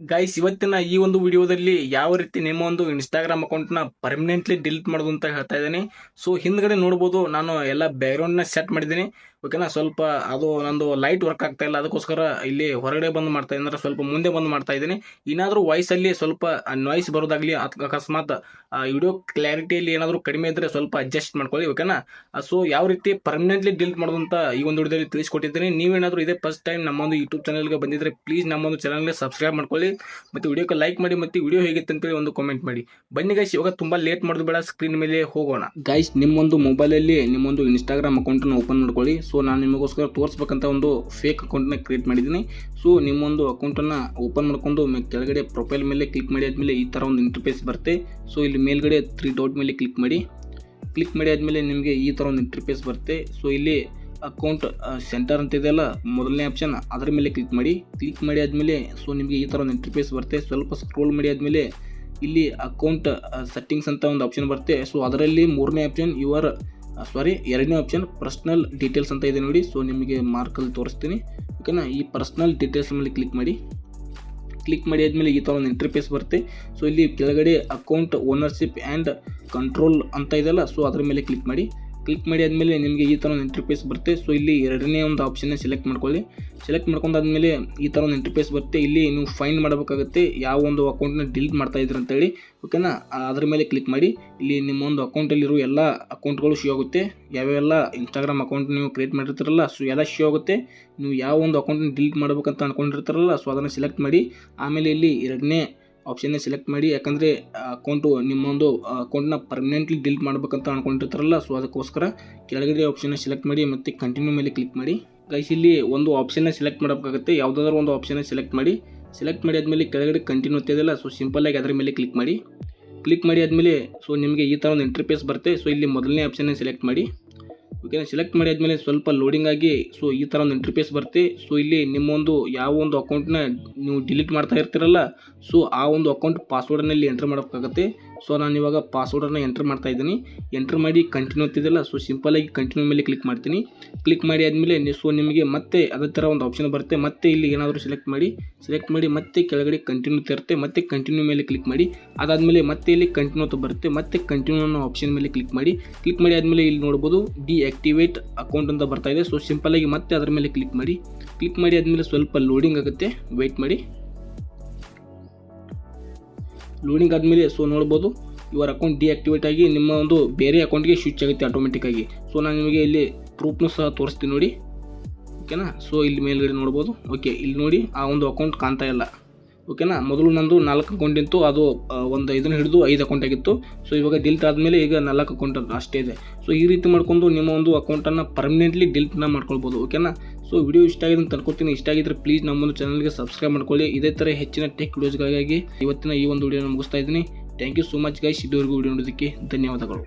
Guys ಇವತ್ತಿನ ಈ ಒಂದು ವಿಡಿಯೋದಲ್ಲಿ ಯಾವ ರೀತಿ ನಿಮ್ಮ ಒಂದು ಇನ್ಸ್ಟಾಗ್ರಾಮ್ ಅಕೌಂಟ್ನ ಪರ್ಮನೆಂಟ್ಲಿ ಡಿಲೀಟ್ ಮಾಡೋದು ಅಂತ ಹೇಳ್ತಾ ಇದ್ದೀನಿ. ಸೊ ಹಿಂದ್ಗಡೆ ನೋಡ್ಬೋದು, ನಾನು ಎಲ್ಲ ಬ್ಯಾಕ್ಗ್ರೌಂಡ್ನ ಸೆಟ್ ಮಾಡಿದ್ದೀನಿ. ಓಕೆನಾ ಸ್ವಲ್ಪ ಅದು ನಂದು ಲೈಟ್ ವರ್ಕ್ ಆಗ್ತಾ ಇಲ್ಲ. ಅದಕ್ಕೋಸ್ಕರ ಇಲ್ಲಿ ಹೊರಗಡೆ ಬಂದು ಮಾಡ್ತಾ ಇದ್ದೀನಿ. ಸ್ವಲ್ಪ ಮುಂದೆ ಬಂದು ಮಾಡ್ತಾ ಇದ್ದೀನಿ. ಏನಾದರೂ ವಾಯ್ಸಲ್ಲಿ ಸ್ವಲ್ಪ ನಾಯ್ಸ್ ಬರೋದಾಗ್ಲಿ ಅಕಸ್ಮಾತ್ ವಿಡಿಯೋ ಕ್ಲಾರಿಟಿಯಲ್ಲಿ ಏನಾದರೂ ಕಡಿಮೆ ಇದ್ದರೆ ಸ್ವಲ್ಪ ಅಡ್ಜಸ್ಟ್ ಮಾಡ್ಕೊಳ್ಳಿ. ಓಕೆನಾ ಸೊ ಯಾವ ರೀತಿ ಪರ್ಮನೆಂಟ್ಲಿ ಡಿಲೀಟ್ ಮಾಡೋದು ಅಂತ ಈ ಒಂದು ವಿಡಿಯೋದಲ್ಲಿ ತಿಳಿಸ್ಕೊಟ್ಟಿದ್ದೀನಿ. ನೀವೇನಾದರೂ ಇದೇ ಫಸ್ಟ್ ಟೈಮ್ ನಮ್ಮೊಂದು ಯೂಟ್ಯೂಬ್ ಚಾನಲ್ಗೆ ಬಂದಿದ್ರೆ ಪ್ಲೀಸ್ ನಮ್ಮೊಂದು ಚಾನಲ್ಗೆ ಸಬ್ಸ್ಕ್ರೈಬ್ ಮಾಡ್ಕೊಳ್ಳಿ. ಮತ್ತು ವಿಡಿಯೋಕ್ಕೆ ಲೈಕ್ ಮಾಡಿ ಮತ್ತು ವಿಡಿಯೋ ಹೇಗಿತ್ತು ಅಂತೇಳಿ ಒಂದು ಕಾಮೆಂಟ್ ಮಾಡಿ. ಬನ್ನಿ ಗೈಸ್ ಇವಾಗ ತುಂಬ ಲೇಟ್ ಮಾಡೋದು ಬೇಡ ಸ್ಕ್ರೀನ್ ಮೇಲೆ ಹೋಗೋಣ. ಗೈಸ್ ನಿಮ್ಮೊಂದು ಮೊಬೈಲಲ್ಲಿ ನಿಮ್ಮೊಂದು ಇನ್ಸ್ಟಾಗ್ರಾಮ್ ಅಕೌಂಟನ್ನು ಓಪನ್ ಮಾಡ್ಕೊಳ್ಳಿ. ಸೊ ನಾನು ನಿಮಗೋಸ್ಕರ ತೋರಿಸ್ಬೇಕಂತ ಒಂದು ಫೇಕ್ ಅಕೌಂಟನ್ನ ಕ್ರಿಯೇಟ್ ಮಾಡಿದ್ದೀನಿ. ಸೊ ನಿಮ್ಮೊಂದು ಅಕೌಂಟನ್ನು ಓಪನ್ ಮಾಡ್ಕೊಂಡು ಕೆಳಗಡೆ ಪ್ರೊಫೈಲ್ ಮೇಲೆ ಕ್ಲಿಕ್ ಮಾಡಿ ಆದಮೇಲೆ ಈ ಥರ ಒಂದು ಇಂಟರ್ಫೇಸ್ ಬರುತ್ತೆ. ಸೊ ಇಲ್ಲಿ ಮೇಲ್ಗಡೆ ತ್ರೀ ಡಾಟ್ ಮೇಲೆ ಕ್ಲಿಕ್ ಮಾಡಿ. ಕ್ಲಿಕ್ ಮಾಡಿ ಆದಮೇಲೆ ನಿಮಗೆ ಈ ಥರ ಒಂದು ಇಂಟರ್ಫೇಸ್ ಬರುತ್ತೆ. ಸೊ ಇಲ್ಲಿ ಅಕೌಂಟ್ ಸೆಂಟರ್ ಅಂತ ಇದೆಯಲ್ಲ, ಮೊದಲನೇ ಆಪ್ಷನ್ ಅದರ ಮೇಲೆ ಕ್ಲಿಕ್ ಮಾಡಿ. ಕ್ಲಿಕ್ ಮಾಡಿ ಆದಮೇಲೆ ಸೊ ನಿಮಗೆ ಈ ಥರ ಒಂದು ಇಂಟರ್ಫೇಸ್ ಬರುತ್ತೆ. ಸ್ವಲ್ಪ ಸ್ಕ್ರೋಲ್ ಮಾಡಿ ಆದಮೇಲೆ, ಇಲ್ಲಿ ಅಕೌಂಟ್ ಸೆಟ್ಟಿಂಗ್ಸ್ ಅಂತ ಒಂದು ಆಪ್ಷನ್ ಬರುತ್ತೆ. ಸೊ ಅದರಲ್ಲಿ ಮೂರನೇ ಆಪ್ಷನ್ ಯುವರ್ ಸಾರಿ ಎರಡನೇ ಆಪ್ಷನ್ ಪರ್ಸ್ನಲ್ ಡೀಟೇಲ್ಸ್ ಅಂತ ಇದೆ ನೋಡಿ. ಸೊ ನಿಮಗೆ ಮಾರ್ಕಲ್ಲಿ ತೋರಿಸ್ತೀನಿ. ಓಕೆನಾ ಈ ಪರ್ಸ್ನಲ್ ಡೀಟೇಲ್ಸ್ ಮೇಲೆ ಕ್ಲಿಕ್ ಮಾಡಿ. ಕ್ಲಿಕ್ ಮಾಡಿ ಆದಮೇಲೆ ಈ ಥರ ಒಂದು ಇಂಟರ್ಫೇಸ್ ಬರುತ್ತೆ. ಸೊ ಇಲ್ಲಿ ಕೆಳಗಡೆ ಅಕೌಂಟ್ ಓನರ್ಶಿಪ್ ಆ್ಯಂಡ್ ಕಂಟ್ರೋಲ್ ಅಂತ ಇದೆಯಲ್ಲ ಸೊ ಅದರ ಮೇಲೆ ಕ್ಲಿಕ್ ಮಾಡಿ. ಕ್ಲಿಕ್ ಮಾಡಿ ಆದಮೇಲೆ ನಿಮಗೆ ಈ ಥರ ಒಂದು ಇಂಟರ್ಫೇಸ್ ಬರುತ್ತೆ. ಸೊ ಇಲ್ಲಿ ಎರಡನೇ ಒಂದು ಆಪ್ಷನ್ನ ಸೆಲೆಕ್ಟ್ ಮಾಡ್ಕೊಳ್ಳಿ. ಸೆಲೆಕ್ಟ್ ಮಾಡ್ಕೊಂಡಾದ್ಮೇಲೆ ಈ ಥರ ಒಂದು ಇಂಟರ್ಫೇಸ್ ಬರುತ್ತೆ. ಇಲ್ಲಿ ನೀವು ಫೈಂಡ್ ಮಾಡಬೇಕಾಗುತ್ತೆ ಯಾವ ಒಂದು ಅಕೌಂಟ್ನ ಡಿಲೀಟ್ ಮಾಡ್ತಾ ಅಂತೇಳಿ ಓಕೆನಾ ಅದ್ರ ಮೇಲೆ ಕ್ಲಿಕ್ ಮಾಡಿ. ಇಲ್ಲಿ ನಿಮ್ಮ ಒಂದು ಅಕೌಂಟಲ್ಲಿರೋ ಎಲ್ಲ ಅಕೌಂಟ್ಗಳು ಶೋ ಆಗುತ್ತೆ. ಯಾವ್ಯಾವೆಲ್ಲ ಇನ್ಸ್ಟಾಗ್ರಾಮ್ ಅಕೌಂಟ್ ನೀವು ಕ್ರಿಯೇಟ್ ಮಾಡಿರ್ತಾರಲ್ಲ ಸೊ ಎಲ್ಲ ಶೋ ಆಗುತ್ತೆ. ನೀವು ಯಾವ ಒಂದು ಅಕೌಂಟ್ನ ಡಿಲೀಟ್ ಮಾಡಬೇಕಂತ ಅಂದ್ಕೊಂಡಿರ್ತಾರಲ್ಲ ಸೊ ಅದನ್ನು ಸೆಲೆಕ್ಟ್ ಮಾಡಿ. ಆಮೇಲೆ ಇಲ್ಲಿ ಎರಡನೇ ಆಪ್ಷನ್ನ ಸೆಲೆಕ್ಟ್ ಮಾಡಿ, ಯಾಕಂದರೆ ಅಕೌಂಟು ನಿಮ್ಮೊಂದು ಅಕೌಂಟ್ನ ಪರ್ಮನೆಂಟ್ಲಿ ಡಿಲೀಟ್ ಮಾಡಬೇಕಂತ ಅನ್ಕೊಂಡಿರ್ತಾರಲ್ಲ ಸೊ ಅದಕ್ಕೋಸ್ಕರ ಕೆಳಗಡೆ ಆಪ್ಷನ್ನ ಸೆಲೆಕ್ಟ್ ಮಾಡಿ ಮತ್ತು ಕಂಟಿನ್ಯೂ ಮೇಲೆ ಕ್ಲಿಕ್ ಮಾಡಿ. ಗೈಸ್ ಇಲ್ಲಿ ಒಂದು ಆಪ್ಷನ್ನ ಸೆಲೆಕ್ಟ್ ಮಾಡಬೇಕಾಗುತ್ತೆ. ಯಾವುದಾದ್ರೂ ಒಂದು ಆಪ್ಷನ್ನ ಸೆಲೆಕ್ಟ್ ಮಾಡಿ. ಸೆಲೆಕ್ಟ್ ಮಾಡಿ ಆದಮೇಲೆ ಕೆಳಗಡೆ ಕಂಟಿನ್ಯೂ ಅಂತಿದೆಯಲ್ಲ ಸೊ ಸಿಂಪಲ್ಲಾಗಿ ಅದರ ಮೇಲೆ ಕ್ಲಿಕ್ ಮಾಡಿ. ಕ್ಲಿಕ್ ಮಾಡಿ ಆದಮೇಲೆ ಸೊ ನಿಮಗೆ ಈ ಥರ ಒಂದು ಇಂಟರ್ಫೇಸ್ ಬರುತ್ತೆ. ಸೊ ಇಲ್ಲಿ ಮೊದಲನೇ ಆಪ್ಷನ್ನೇ ಸೆಲೆಕ್ಟ್ ಮಾಡಿ. ಓಕೆನಾ ಸೆಲೆಕ್ಟ್ ಮಾಡಿ ಆದಮೇಲೆ ಸ್ವಲ್ಪ ಲೋಡಿಂಗ್ ಆಗಿ ಸೊ ಈ ಥರ ಒಂದು ಇಂಟರ್ಫೇಸ್ ಬರುತ್ತೆ. ಸೊ ಇಲ್ಲಿ ನಿಮ್ಮೊಂದು ಯಾವ ಒಂದು ಅಕೌಂಟ್ನ ನೀವು ಡಿಲೀಟ್ ಮಾಡ್ತಾ ಇರ್ತೀರಲ್ಲ ಸೊ ಆ ಒಂದು ಅಕೌಂಟ್ ಪಾಸ್ವರ್ಡ್ನಲ್ಲಿ ಎಂಟ್ರ್ ಮಾಡೋಕ್ಕಾಗತ್ತೆ ಸೊ ನಾನು ಇವಾಗ ಪಾಸ್ವರ್ಡನ್ನು ಎಂಟ್ರ್ ಮಾಡ್ತಾ ಇದ್ದೀನಿ. ಎಂಟ್ರ್ ಮಾಡಿ ಕಂಟಿನ್ಯೂ ಅಂತಿದೆಯಲ್ಲ ಸೊ ಸಿಂಪಲಾಗಿ ಕಂಟಿನ್ಯೂ ಮೇಲೆ ಕ್ಲಿಕ್ ಮಾಡ್ತೀನಿ. ಕ್ಲಿಕ್ ಮಾಡಿ ಆದಮೇಲೆ ಸೊ ನಿಮಗೆ ಮತ್ತೆ ಅದೇ ಥರ ಒಂದು ಆಪ್ಷನ್ ಬರುತ್ತೆ. ಮತ್ತೆ ಇಲ್ಲಿ ಏನಾದರೂ ಸೆಲೆಕ್ಟ್ ಮಾಡಿ ಸೆಲೆಕ್ಟ್ ಮಾಡಿ ಮತ್ತೆ ಕೆಳಗಡೆ ಕಂಟಿನ್ಯೂ ತರುತ್ತೆ ಮತ್ತೆ ಕಂಟಿನ್ಯೂ ಮೇಲೆ ಕ್ಲಿಕ್ ಮಾಡಿ, ಅದಾದಮೇಲೆ ಮತ್ತೆ ಇಲ್ಲಿ ಕಂಟಿನ್ಯೂ ಅಂತ ಬರುತ್ತೆ. ಮತ್ತೆ ಕಂಟಿನ್ಯೂ ಅನ್ನೋ ಆಪ್ಷನ್ ಮೇಲೆ ಕ್ಲಿಕ್ ಮಾಡಿ ಕ್ಲಿಕ್ ಮಾಡಿ ಆದಮೇಲೆ ಇಲ್ಲಿ ನೋಡ್ಬೋದು ಡಿಆಕ್ಟಿವೇಟ್ ಅಕೌಂಟ್ ಅಂತ ಬರ್ತಾ ಇದೆ. ಸೊ ಸಿಂಪಲಾಗಿ ಮತ್ತೆ ಅದರ ಮೇಲೆ ಕ್ಲಿಕ್ ಮಾಡಿ ಕ್ಲಿಕ್ ಮಾಡಿ ಆದಮೇಲೆ ಸ್ವಲ್ಪ ಲೋಡಿಂಗ್ ಆಗುತ್ತೆ. ವೆಯ್ಟ್ ಮಾಡಿ. ಲೋಡಿಂಗ್ ಆದಮೇಲೆ ಸೊ ನೋಡ್ಬೋದು, ಇವರ ಅಕೌಂಟ್ ಡಿಆಕ್ಟಿವೇಟ್ ಆಗಿ ನಿಮ್ಮ ಒಂದು ಬೇರೆ ಅಕೌಂಟ್ಗೆ ಸ್ವಿಚ್ ಆಗುತ್ತೆ ಆಟೋಮೆಟಿಕ್ಕಾಗಿ ಸೊ ನಾನು ನಿಮಗೆ ಇಲ್ಲಿ ಪ್ರೂಫ್ನು ಸಹ ತೋರಿಸ್ತೀನಿ ನೋಡಿ. ಓಕೆನಾ ಸೊ ಇಲ್ಲಿ ಮೇಲ್ಗಡೆ ನೋಡ್ಬೋದು. ಓಕೆ ಇಲ್ಲಿ ನೋಡಿ, ಆ ಒಂದು ಅಕೌಂಟ್ ಕಾಣ್ತಾ ಇಲ್ಲ. ಓಕೆನಾ ಮೊದಲು ನಂದು ನಾಲ್ಕು ಅಕೌಂಟ್ ಇತ್ತು, ಅದು ಒಂದು ಇದನ್ನು ಹಿಡಿದು ಐದು ಅಕೌಂಟ್ ಆಗಿತ್ತು. ಸೊ ಇವಾಗ ಡಿಲ್ಟ್ ಆದಮೇಲೆ ಈಗ ನಾಲ್ಕು ಅಕೌಂಟ್ ಅಷ್ಟೇ ಇದೆ. ಸೊ ಈ ರೀತಿ ಮಾಡ್ಕೊಂಡು ನಿಮ್ಮ ಒಂದು ಅಕೌಂಟನ್ನು ಪರ್ಮನೆಂಟ್ಲಿ ಡಿಲ್ಟ್ನ ಮಾಡ್ಕೊಳ್ಬೋದು. ಓಕೆನಾ ಸೊ ವಿಡಿಯೋ ಇಷ್ಟ ಆಗಿದೆ ಅಂತ ಇಷ್ಟ ಆಗಿದ್ರೆ ಪ್ಲೀಸ್ ನಮ್ಮೊಂದು ಚಾನಲ್ಗೆ ಸಬ್ಸ್ಕ್ರೈಬ್ ಮಾಡ್ಕೊಳ್ಳಿ. ಇದೇ ಥರ ಹೆಚ್ಚಿನ ಟೆಕ್ ವಿಡಿಯೋಸ್ಗಳಿಗಾಗಿ ಇವತ್ತಿನ ಈ ಒಂದು ವಿಡಿಯೋನ ಮುಗಿಸ್ತಾ ಇದ್ದೀನಿ. Thank you so much guys ಇದುವರೆಗೂ ವಿಡಿಯೋ ನೋಡೋದಕ್ಕೆ ಧನ್ಯವಾದಗಳು.